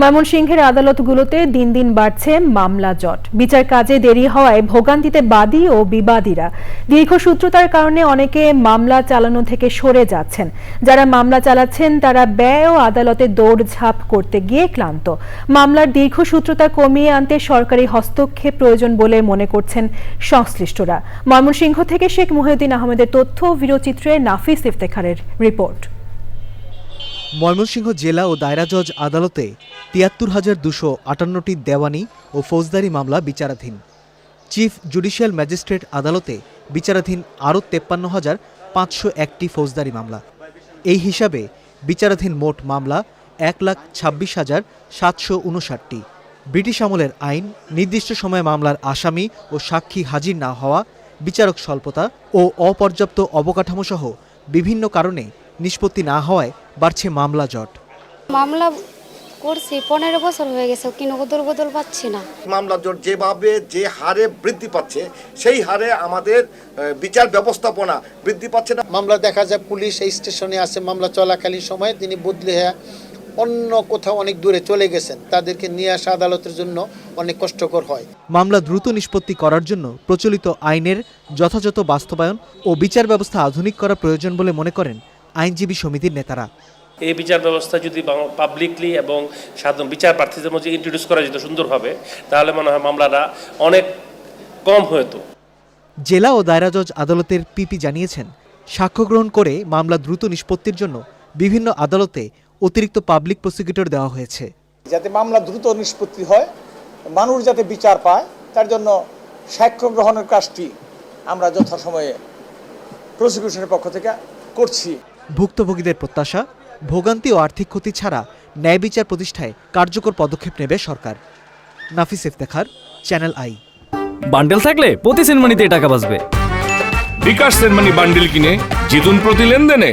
ময়মনসিংহের আদালতগুলোতে দিন দিন বাড়ছে মামলা জট। বিচার কাজে দেরি হওয়ায় ভোগান্তিতে বাদী ও বিবাদীরা। দীর্ঘসূত্রতার কারণে অনেকে মামলা চালানো থেকে সরে যাচ্ছেন। যারা মামলা চালাচ্ছেন, তারা ব্যয় ও আদালতে দৌড়ঝাঁপ করতে গিয়ে ক্লান্ত। মামলার দীর্ঘসূত্রতা কমিয়ে আনতে সরকারি হস্তক্ষেপ প্রয়োজন বলে মনে করছেন সংশ্লিষ্টরা। ময়মনসিংহ থেকে শেখ মুহিউদ্দিন আহমেদের তথ্য ও ভিডিওচিত্রে নাফিস ইফতেখারের রিপোর্ট। ময়মনসিংহ জেলা ও দায়রা জজ আদালতে তিয়াত্তর হাজার দুশো আটান্নটি দেওয়ানি ও ফৌজদারি মামলা বিচারাধীন। চিফ জুডিশিয়াল ম্যাজিস্ট্রেট আদালতে বিচারাধীন আরও তেপ্পান্ন হাজার পাঁচশো একটি ফৌজদারি মামলা। এই হিসাবে বিচারাধীন মোট মামলা এক লাখ ছাব্বিশ হাজার সাতশো উনষাটটি। ব্রিটিশ আমলের আইন, নির্দিষ্ট সময়ে মামলার আসামি ও সাক্ষী হাজির না হওয়া, বিচারক স্বল্পতা ও অপর্যাপ্ত অবকাঠামো সহ বিভিন্ন কারণে নিষ্পত্তি না হওয়ায় বাড়ছে মামলা জট। মামলা করছি পনেরো বছর হয়ে গেছে কিন্তু বদল বদল পাচ্ছি না। মামলা জট যেভাবে যে হারে বৃদ্ধি পাচ্ছে সেই হারে আমাদের বিচার ব্যবস্থাপনা বৃদ্ধি পাচ্ছে না। মামলা দেখা যায় পুলিশ এই স্টেশনে আছে মামলা চলাকালীন সময়ে তিনি বদলে হয়ে অন্য কোথাও অনেক দূরে চলে গেছেন। তাদেরকে নিয়ে আসা আদালতের জন্য অনেক কষ্টকর হয়। মামলা দ্রুত নিষ্পত্তি করার জন্য প্রচলিত আইনের যথাযথ বাস্তবায়ন ও বিচার ব্যবস্থা আধুনিক করা প্রয়োজন বলে মনে করেন আইনজীবী সমিতির নেতারা। এই বিচার ব্যবস্থা যদি পাবলিকলি এবং সাধারণ বিচার প্রার্থীদের মধ্যে ইন্ট্রোডিউস করা যেত সুন্দরভাবে তাহলে মনে হয় মামলাটা অনেক কম হতো। জেলা ও দায়রা জজ আদালতের পিপি জানিয়েছেন সাক্ষ্য গ্রহণ করে মামলা দ্রুত নিষ্পত্তির জন্য বিভিন্ন আদালতে অতিরিক্ত পাবলিক প্রসিকিউটর দেওয়া হয়েছে। যাতে মামলা দ্রুত নিষ্পত্তি হয় মানুষ যাতে বিচার পায় তার জন্য সাক্ষ্য গ্রহণের কাজটি আমরা যথাসময়ে প্রসিকিউশনের পক্ষ থেকে করছি। ভুক্তভোগীদের প্রত্যাশা ভোগান্তি ও আর্থিক ক্ষতি ছাড়া ন্যায় বিচার প্রতিষ্ঠায় কার্যকর পদক্ষেপ নেবে সরকার। Nafis Iftekhar channel I. Bundle থাকলে প্রতি সেনমানিতে টাকা বাঁচবে। বিকাশ সেনমানি বান্ডেল কিনে জিতুন প্রতি লেনদেনে।